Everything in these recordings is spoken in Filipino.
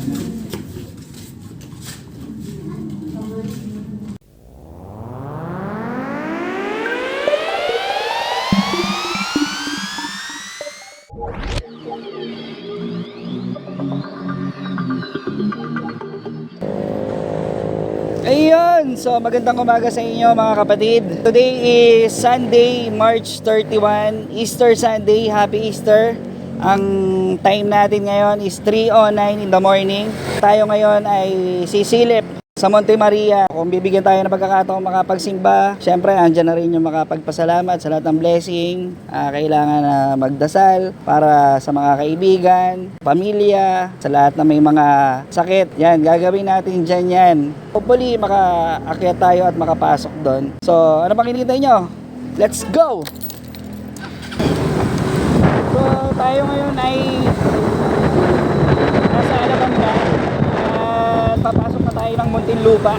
Ayun! So magandang umaga sa inyo mga kapatid. Today is Sunday, March 31, Easter Sunday. Happy Easter! Ang time natin ngayon is 3.09 in the morning. Tayo ngayon ay sisilip sa Monte Maria. Kung bibigyan tayo ng pagkakataong makapagsimba, syempre andyan na rin yung makapagpasalamat sa lahat ng blessing. Ah, kailangan na magdasal para sa mga kaibigan, pamilya, sa lahat na may mga sakit. Yan, gagawin natin dyan yan. Hopefully, makaakyat tayo at makapasok doon. So, ano bang kinitay nyo? Let's go! Tayo ngayon ay nasa Alabanga at papasok na tayo ng Muntinlupa.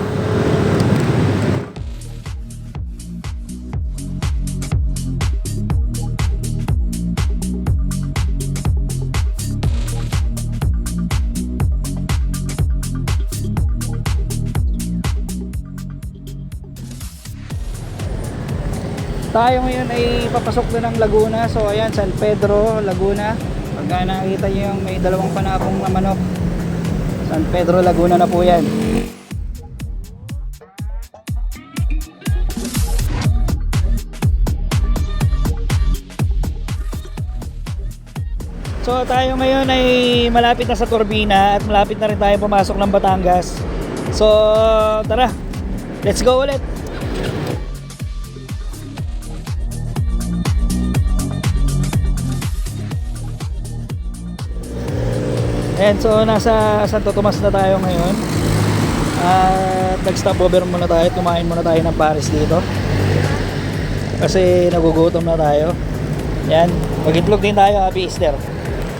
Tayo ngayon ay papasok na ng Laguna. So ayan, San Pedro, Laguna. Pagka nakikita nyo yung may dalawang panapong na manok. San Pedro, Laguna na po yan. So tayo ngayon ay malapit na sa Turbina at malapit na rin tayo pumasok ng Batangas. So tara, let's go ulit. And so nasa Santo Tomas na tayo ngayon. At nag-stop over muna tayo, kumain muna tayo ng Paris dito. Kasi nagugutom na tayo. Yan, mag-itlog din tayo, Happy Easter.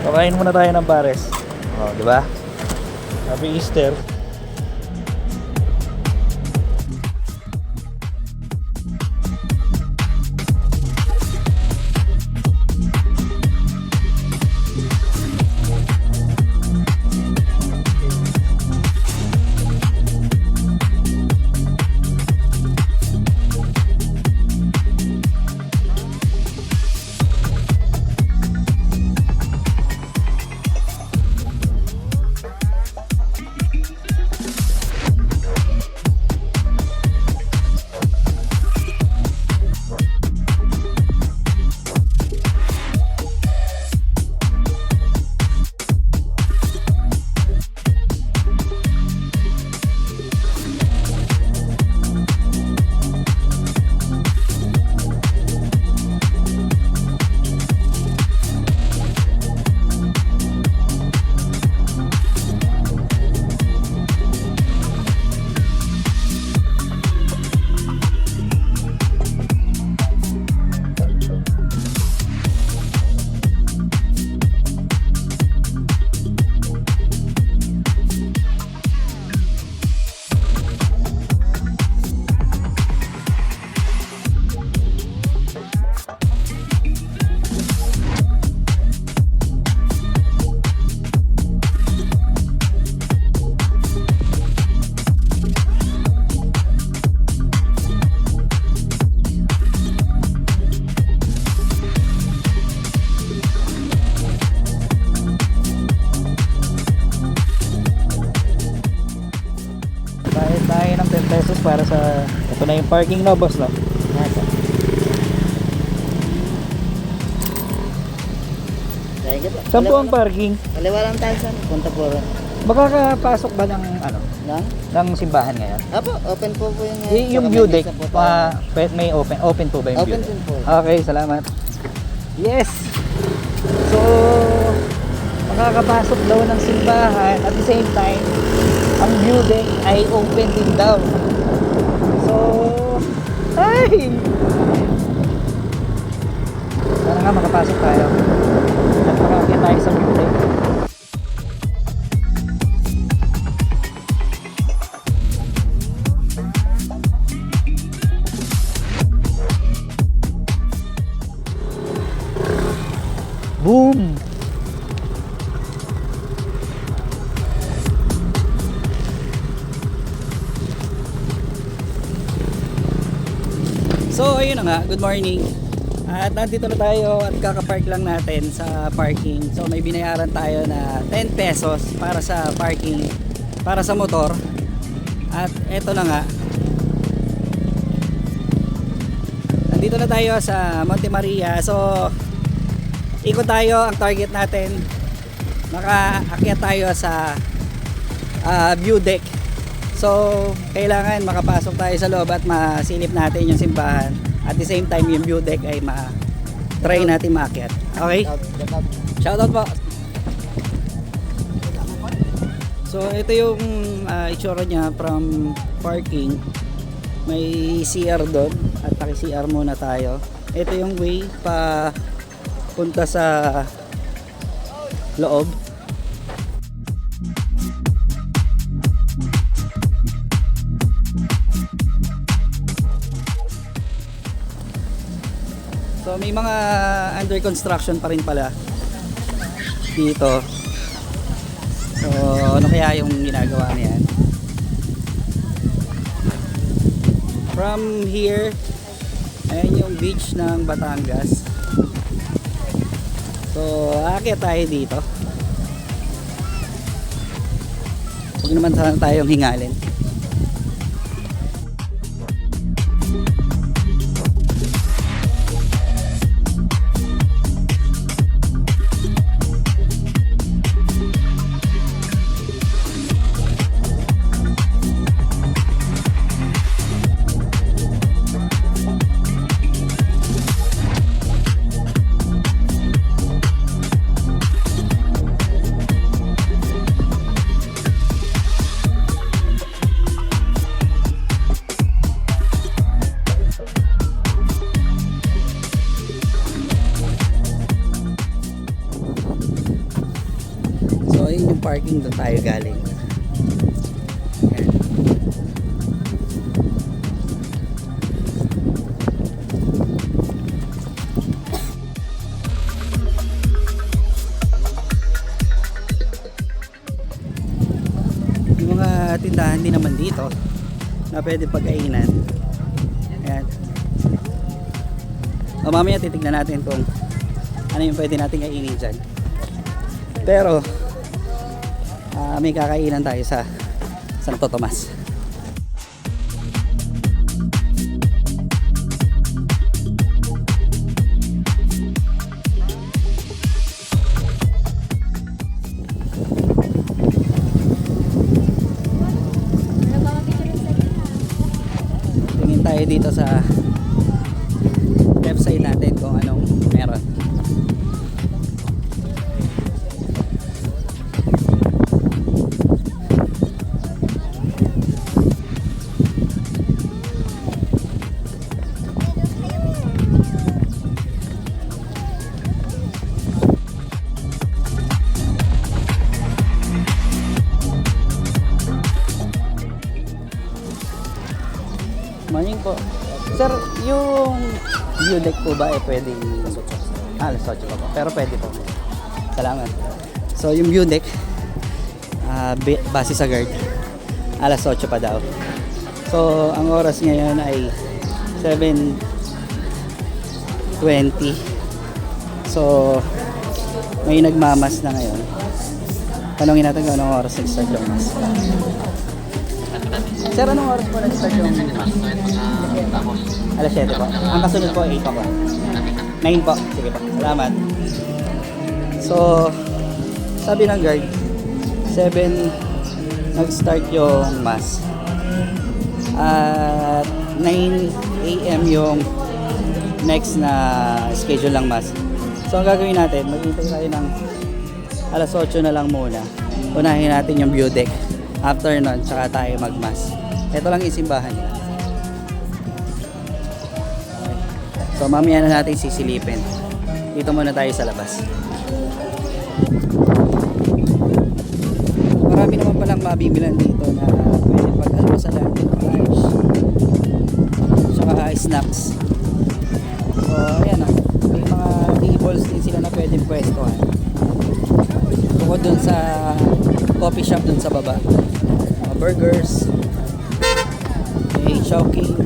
Kumain muna tayo ng Paris. Oh, di ba? Happy Easter. Na yung parking no boss no? Saan po ang parking? Kaliwa lang tayo sa punta po ron. makakapasok ba ng ano? Lang? ng simbahan ngayon? Apo, open po po yung... Y- yung Saka view deck pa may open open po ba yung view Open deck din po. okay salamat. Yes! So makakapasok daw ng simbahan at the same time ang view deck ay open din daw ay! Sana nga makapasok tayo. At makakakit tayo sa deck Boom! Na nga, good morning. At nandito na tayo at kakapark lang natin sa parking. So may binayaran tayo na 10 pesos para sa parking para sa motor. At eto na nga. Nandito na tayo sa Monte Maria. So ikot tayo ang target natin. Makaakyat tayo sa ah, view deck. So, kailangan makapasok tayo sa loob at masilip natin yung simbahan. At the same time, yung view deck ay ma-try natin maakyat. Okay? Shoutout po! So, ito yung ah, itsura niya from parking. May CR doon at paki-CR muna tayo. Ito yung way pa punta sa loob. So may mga under construction pa rin pala dito. So ano kaya yung ginagawa niyan? From here, ayan yung beach ng Batangas. So aakyat tayo dito. Huwag naman sana tayong hingalin. Naman dito na pwede pagkainan. Ayan. O mamaya titignan natin kung ano yung pwede natin kainin dyan. Pero ah, may kakainan tayo sa Santo Tomas. Tayo dito sa Morning po. Sir, yung view deck po ba eh pwedeng... Ah, alas 8 pa po. Pero pwede po. Salamat. So, yung view deck, bi- base sa guard, alas 8 pa daw. So, ang oras ngayon ay 7.20. So, may nagmamas na ngayon. Tanongin natin kung anong oras nag-start yung mas. Sir, anong oras po nag-start yung Alas 7 po. Ang kasunod po, 8 ako. 9 po. Sige po. Salamat. So, sabi ng guard, 7 nag-start yung mass. At 9 a.m. yung next na schedule ng mass. So, ang gagawin natin, maghintay tayo ng alas 8 na lang muna. Unahin natin yung view deck. After nun, tsaka tayo mag-mass. Ito lang yung simbahan nila. So mamaya na natin sisilipin. Dito muna tayo sa labas. Marami naman palang mabibilan dito na pwede pag-almasalan, lunch, saka snacks. So ayan o, may mga tables din sila na pwedeng pwestuhan. Bukod dun sa coffee shop dun sa baba. Mga burgers, soaking.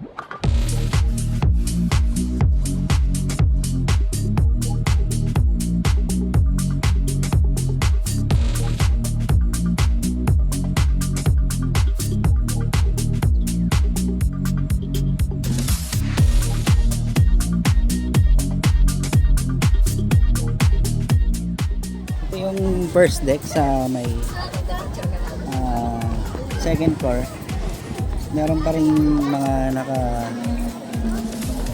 you first deck sa may ah, second floor. Meron pa rin mga naka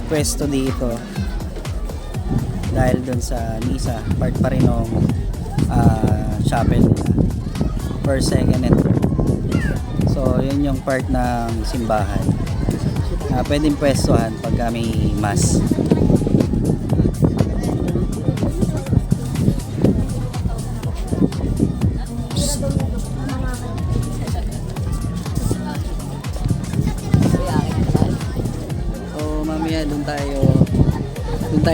pwesto dito. Dahil dun sa misa part pa rin ng ah, chapel nila. First, second, and third. So yun yung part ng simbahan. Na pwedeng pwestuhan pag may mass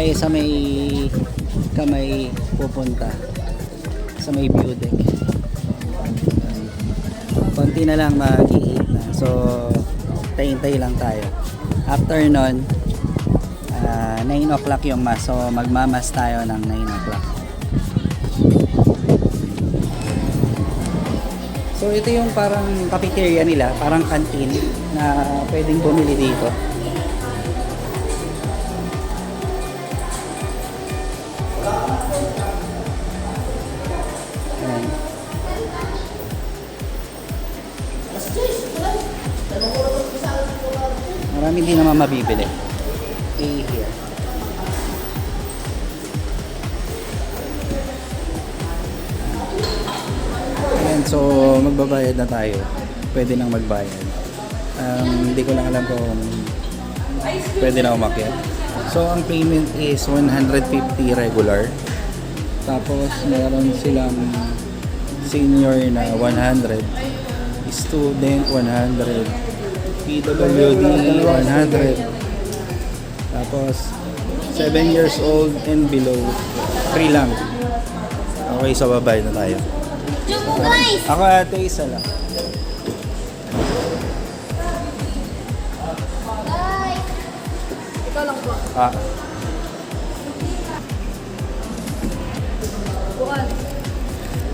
tayo sa may kamay pupunta sa may view deck. Konti na lang mag na. So tayin-tayi lang tayo. After nun, ah, 9 o'clock yung mass. So magmamas tayo ng 9 o'clock. So ito yung parang cafeteria nila, parang canteen na pwedeng bumili dito. Mabibili. Okay, here. Ayan, so magbabayad na tayo. Pwede nang magbayad. Um, hindi ko lang alam kung pwede na umakyat. So ang payment is 150 regular. Tapos meron silang senior na 100, student 100, PWD 100. Tapos 7 years old and below, free lang. Okay, so babayad na tayo. Ako ate, isa lang. Ikaw lang po. Ah,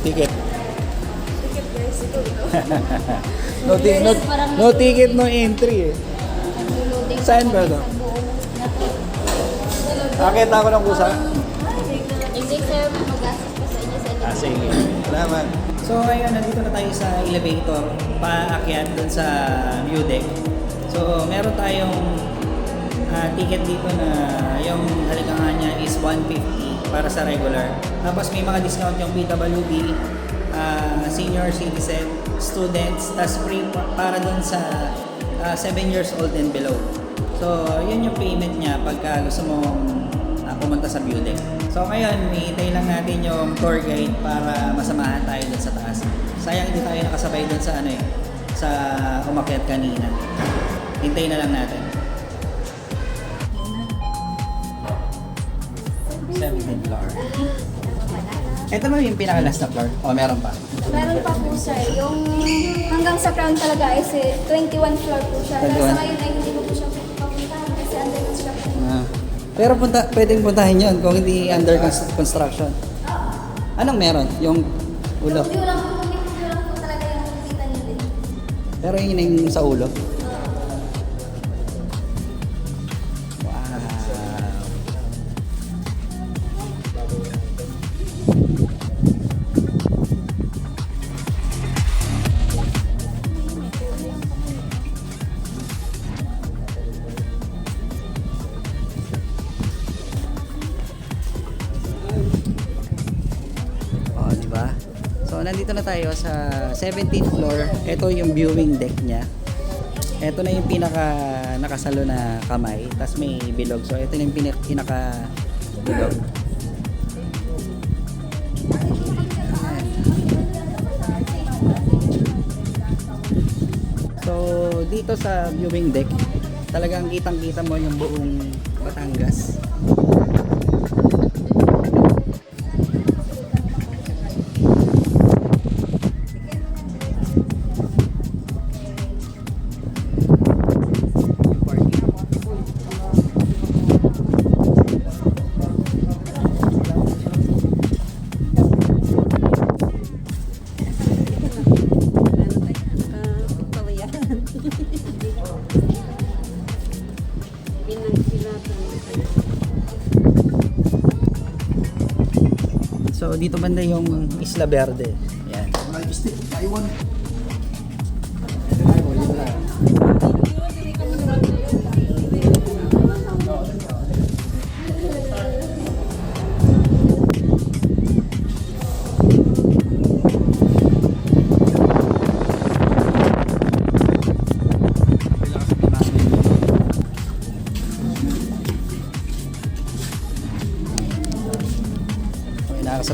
ticket. No, ti- no, no ticket, no entry eh. Saan ba ito? Akit ako ng kusa. Hindi sir, mag-assist pa sa inyo sa Ah, sige. Salamat. So ngayon, nandito na tayo sa elevator, paakyat dun sa view deck. So meron tayong ah, ticket dito na yung halikangan niya is 150 para sa regular. Tapos may mga discount yung PWD, ah, senior citizen, students, tas free pa- para dun sa 7 years old and below. So yun yung payment niya pagka gusto mong ah, pumunta sa deck. So ngayon, hihintay lang natin yung tour guide para masamahan tayo dun sa taas. Sayang hindi tayo nakasabay dun sa ano eh, sa umakyat kanina. Hintayin na lang natin. 17th floor. Ito ba yung pinaka-last na floor? O meron pa? Meron pa po sir. Yung hanggang sa crown talaga is eh, 21 floor po siya. Pero 21? sa ngayon ay hindi ko po siya papuntahan kasi under construction. Ah. Pero punta, pwedeng puntahin yon kung hindi under cons- construction. Anong meron? Yung ulo. Yung lang po, yung view lang po talaga yung nakikita niyo din. Pero yun yung sa ulo. Nandito na tayo sa 17th floor. Ito yung viewing deck niya. Ito na yung pinaka nakasalo na kamay. Tapos may bilog. So, ito na yung pinaka, pinaka bilog. So, dito sa viewing deck, talagang kitang-kita mo yung buong Batangas. Dito banda yung Isla Verde. Yan. Okay,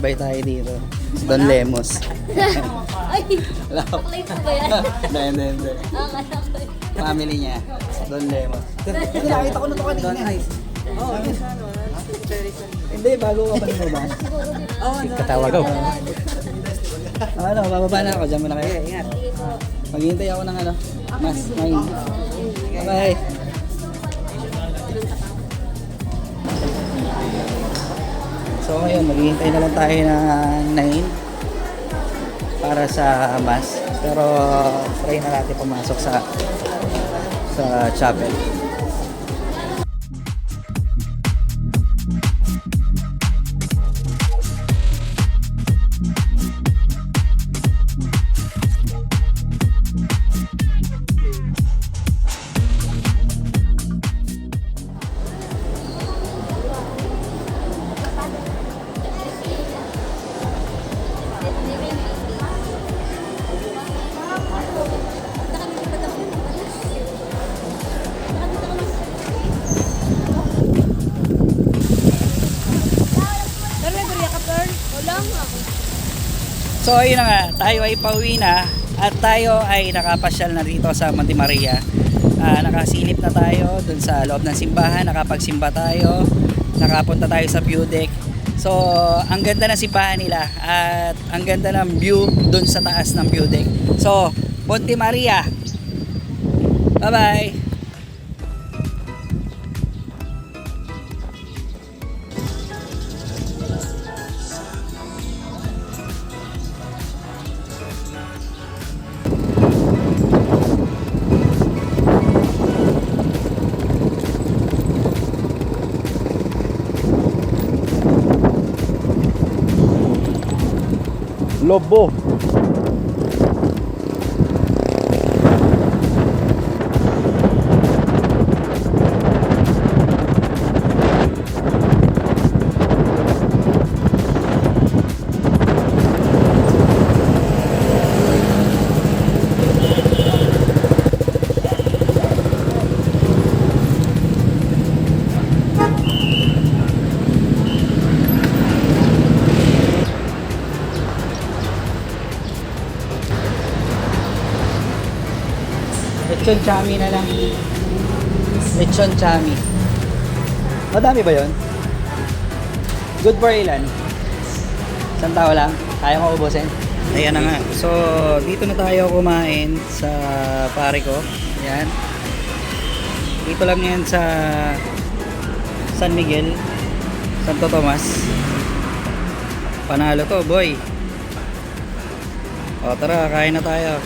nakakasabay tayo dito. Si Don Lemos. Ay, taklay po ba yan? Hindi, hindi, hindi. Ko. Family niya. Don Lemos. Hindi, nakita ko na ito kanina. Oo, Hindi, bago ka pa nito ba? Oo, Katawag ako. Ano, bababa na ako. Diyan mo na kayo. Ingat. Maghihintay ako ng ano. Mas, nine. Bye-bye. So ngayon, maghihintay na lang tayo ng 9 para sa mas. Pero try na natin pumasok sa sa chapel. So ayun na nga, tayo ay pauwi na at tayo ay nakapasyal na dito sa Monte Maria. Ah, nakasilip na tayo dun sa loob ng simbahan, nakapagsimba tayo, nakapunta tayo sa view deck. So, ang ganda ng simbahan nila at ang ganda ng view dun sa taas ng view deck. So, Monte Maria. Bye-bye. robô. Lechon chami na lang. Lechon chami. Madami ba yon? Good for ilan? Isang tao lang? Kaya mo ubusin? Ayan na nga. So, dito na tayo kumain sa pare ko. Ayan. Dito lang yan sa San Miguel. Santo Tomas. Panalo to, boy. O, tara, kain na tayo.